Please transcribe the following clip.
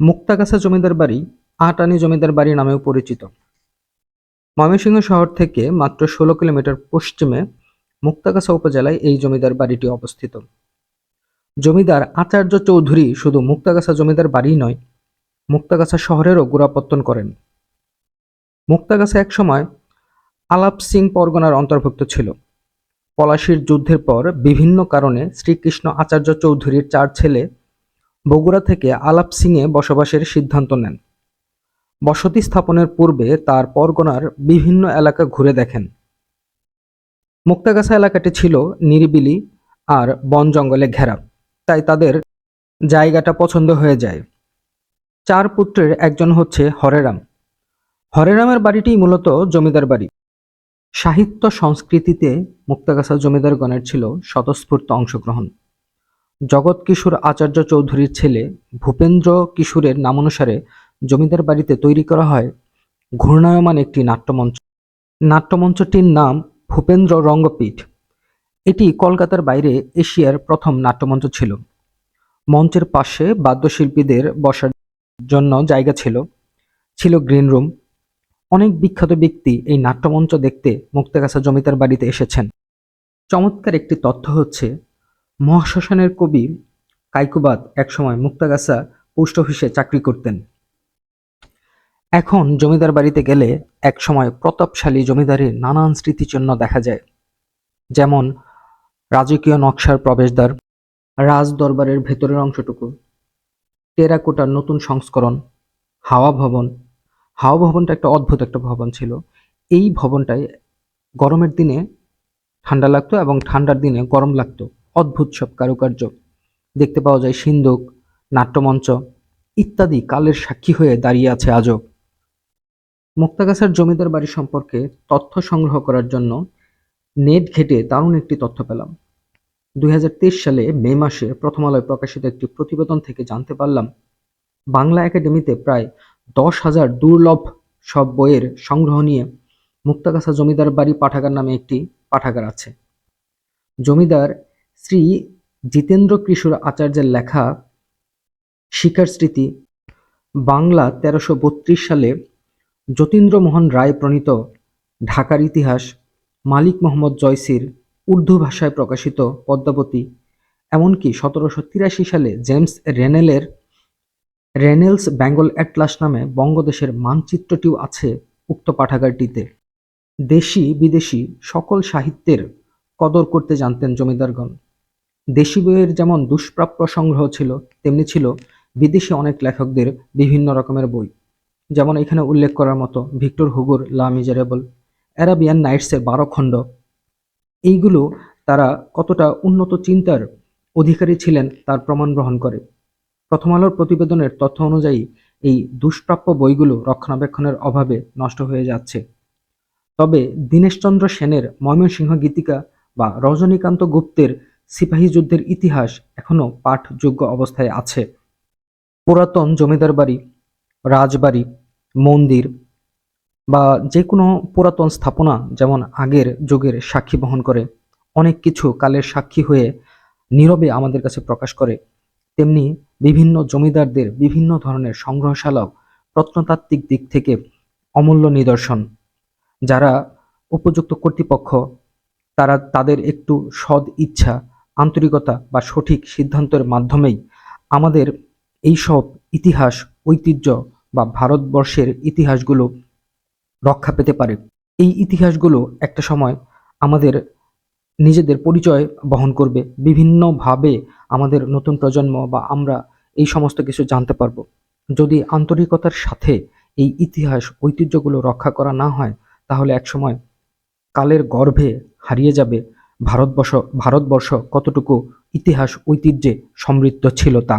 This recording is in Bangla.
মুক্তাগাছা জমিদার বাড়ি আটানি জমিদার বাড়ি নামেও পরিচিত। ময়মনসিংহ শহর থেকে মাত্র ষোলো কিলোমিটার পশ্চিমে মুক্তাগাছা উপজেলায় এই জমিদার বাড়িটি অবস্থিত। জমিদার আচার্য চৌধুরী শুধু মুক্তাগাছা জমিদার বাড়ি নয়, মুক্তাগাছা শহরেরও গোড়াপত্তন করেন। মুক্তাগাছা একসময় আলাপ সিং পরগনার অন্তর্ভুক্ত ছিল। পলাশির যুদ্ধের পর বিভিন্ন কারণে শ্রীকৃষ্ণ আচার্য চৌধুরীর চার ছেলে বগুড়া থেকে আলাপ সিংয়ে বসবাসের সিদ্ধান্ত নেন। বসতি স্থাপনের পূর্বে তার পরগনার বিভিন্ন এলাকা ঘুরে দেখেন। মুক্তাগাছা এলাকাটি ছিল নিরিবিলি আর বন জঙ্গলে ঘেরা, তাই তাদের জায়গাটা পছন্দ হয়ে যায়। চার পুত্রের একজন হচ্ছে হরেরাম। হরেরামের বাড়িটি মূলত জমিদার বাড়ি। সাহিত্য সংস্কৃতিতে মুক্তাগাছা জমিদারগণের ছিল স্বতঃস্ফূর্ত অংশগ্রহণ। জগৎ কিশোর আচার্য চৌধুরীর ছেলে ভূপেন্দ্র কিশোরের নামানুসারে জমিদার বাড়িতে তৈরি করা হয় ঘূর্ণায়মান একটি নাট্যমঞ্চ। নাট্যমঞ্চটির নাম ভূপেন্দ্র রঙ্গপীঠ। এটি কলকাতার বাইরে এশিয়ার প্রথম নাট্যমঞ্চ ছিল। মঞ্চের পাশে বাদ্যশিল্পীদের বসার জন্য জায়গা ছিল। ছিল গ্রিন রুম। অনেক বিখ্যাত ব্যক্তি এই নাট্যমঞ্চ দেখতে মুক্তাগাছা জমিদার বাড়িতে এসেছেন। চমৎকার একটি তথ্য হচ্ছে মহাশ্মশানের কবি কাইকুবাদ একসময় মুক্তাগাছা পোস্ট অফিসে চাকরি করতেন। এখন জমিদার বাড়িতে গেলে একসময় প্রতাপশালী জমিদারের নানান স্মৃতিচিহ্ন দেখা যায়। যেমন রাজকীয় নকশার প্রবেশদ্বার রাজ দরবারের ভেতরের অংশটুকু, টেরাকোটার নতুন সংস্করণ, হাওয়া ভবন। হাওয়া ভবনটা একটা অদ্ভুত একটা ভবন ছিল। এই ভবনটায় গরমের দিনে ঠান্ডা লাগতো এবং ঠান্ডার দিনে গরম লাগতো। অদ্ভুত সব কারুকার্য। দেখতে পাওয়া যায় সিন্দুক নাট্যমঞ্চ ইত্যাদি কালের সাক্ষী হয়ে দাঁড়িয়ে আছে আজও। মুক্তাগাছার জমিদার বাড়ি সম্পর্কে তথ্য সংগ্রহ করার জন্য নেট ঘেটে দারুণ একটি তথ্য পেলাম। দুই হাজার তেইশ সালে মে মাসে প্রথম আলোয় প্রকাশিত একটি প্রতিবেদন থেকে জানতে পারলাম, বাংলা একাডেমিতে প্রায় দশ হাজার দুর্লভ সব বইয়ের সংগ্রহ নিয়ে মুক্তাগাছা জমিদার বাড়ি পাঠাগার নামে একটি পাঠাগার আছে। জমিদার শ্রী জিতেন্দ্র কিশোর আচার্যের লেখা শিকার স্মৃতি, বাংলা তেরোশো বত্রিশ সালে যতীন্দ্রমোহন রায় প্রণীত ঢাকার ইতিহাস, মালিক মোহাম্মদ জয়সির উর্দু ভাষায় প্রকাশিত পদ্মাবতী, এমনকি সতেরোশো তিরাশি সালে জেমস রেনেলের রেনেলস বেঙ্গল অ্যাটলাস নামে বঙ্গদেশের মানচিত্রটিও আছে উক্ত পাঠাগারটিতে। দেশি বিদেশি সকল সাহিত্যের কদর করতে জানতেন জমিদারগণ। দেশি বইয়ের যেমন দুষ্প্রাপ্য সংগ্রহ ছিল, তেমনি ছিল বিদেশি অনেক লেখকদের বিভিন্ন রকমের বই। যেমন এখানে উল্লেখ করার মতো ভিক্টর হুগুর লা মিজারেবল, অ্যারাবিয়ান নাইটসের বারো খণ্ড। এইগুলো তারা কতটা উন্নত চিন্তার অধিকারী ছিলেন তার প্রমাণ গ্রহণ করে। প্রথম আলোর প্রতিবেদনের তথ্য অনুযায়ী এই দুষ্প্রাপ্য বইগুলো রক্ষণাবেক্ষণের অভাবে নষ্ট হয়ে যাচ্ছে। তবে দীনেশচন্দ্র সেনের ময়মনসিংহ গীতিকা বা রজনীকান্ত গুপ্তের সিপাহী যুদ্ধের ইতিহাস এখনও পাঠযোগ্য অবস্থায় আছে। পুরাতন জমিদার বাড়ি, রাজবাড়ি, মন্দির বা যে কোনো পুরাতন স্থাপনা যেমন আগের যুগের সাক্ষী বহন করে, অনেক কিছু কালের সাক্ষী হয়ে নীরবে আমাদের কাছে প্রকাশ করে। তেমনি বিভিন্ন জমিদারদের বিভিন্ন ধরনের সংগ্রহশালাও প্রত্নতাত্ত্বিক দিক থেকে অমূল্য নিদর্শন। যারা উপযুক্ত কর্তৃপক্ষ, তারা তাদের একটু সদ ইচ্ছা আন্তরিকতা বা সঠিক সিদ্ধান্তের মাধ্যমেই আমাদের এই সব ইতিহাস, ঐতিহ্য বা ভারতবর্ষের ইতিহাসগুলো রক্ষা পেতে পারে। এই ইতিহাসগুলো একটা সময় আমাদের নিজেদের পরিচয় বহন করবে, বিভিন্নভাবে আমাদের নতুন প্রজন্ম বা আমরা এই সমস্ত কিছু জানতে পারব। যদি আন্তরিকতার সাথে এই ইতিহাস, ঐতিহ্যগুলো রক্ষা করা না হয়, তাহলে একসময় কালের গর্ভে হারিয়ে যাবে ভারতবর্ষ ভারতবর্ষ কতটুকু ইতিহাস ঐতিহ্যে সমৃদ্ধ ছিল তা